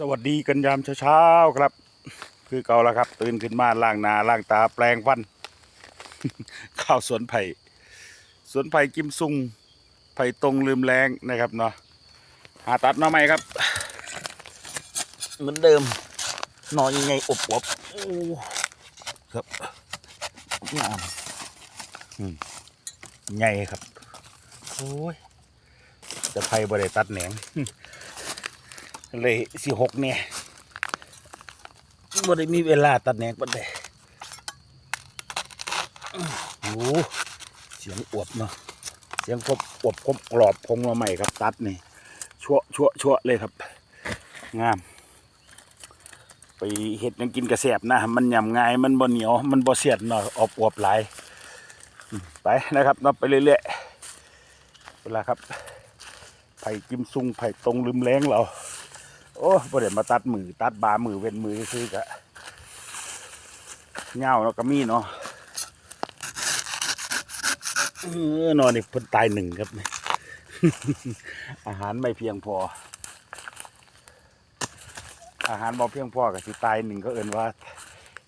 สวัสดีกันยามเช้าๆครับ คือเก่าแล้วครับ ตื่นขึ้นมาล้างหน้าล้างตาแปลงฟัน ข้าวสวนไผ่สวนไผ่กิมซุงไผ่ตรงลืมแรงนะครับเนาะหาตัดหน่อใหม่ครับ เหมือนเดิมหนอนยังไงอบอบๆโอ้ครับงามอืมใหญ่ครับโอ้ยจะไผ่บริตัดแหนง เลยสิหกเนี่ยบ่ได้มีเวลาตัดแหนกปันใดโอ้เสียงอวบเนาะเสียงคบอวบคบกรอบคงมาใหม่ครับ ตัดนี่ชั่วชั่วชั่วเลยครับ งาม ไปเห็ดยังกินกระแสบนะ มันยำง่ายมันบ่เหนียว มันบ่เสียดเนาะออบอวบหลายไปนะครับนับไปเรื่อยๆเวลาครับไผ่กิมซุงไผ่ตรงลืมแรงเรา อ้ประเดี๋ยวมาตัดมือ ตัดบามือเว้นมือซื้อกะเงาแล้วก็มีเนาะเออนอนนี่เพิ่นตายหนึ่งครับ อาหารไม่เพียงพอ อาหารบ่เพียงพอกับสิตายหนึ่งก็เอินว่า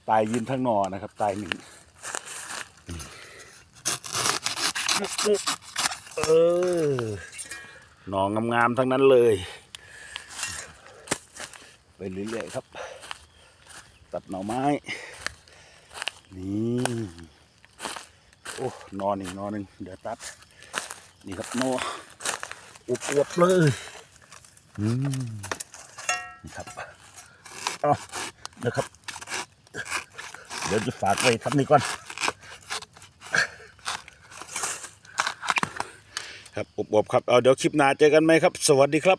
ตายยืนทั้งนอนะครับ ตายหนึ่งเออหนองงามๆทั้งนั้นเลย ไปเรื่อยๆครับ ตัดหน่อไม้ นี่โอ้นอนอีกนอนหนึ่งเดี๋ยวตัด นี่ครับนอุบอวบๆเลยอืมนี่ครับเอาเดี๋ยวครับ เดี๋ยวจะฝากไว้ทำนี่ก่อน ครับอบๆครับ เอาเดี๋ยวคลิปหน้าเจอกันไหมครับ สวัสดีครับ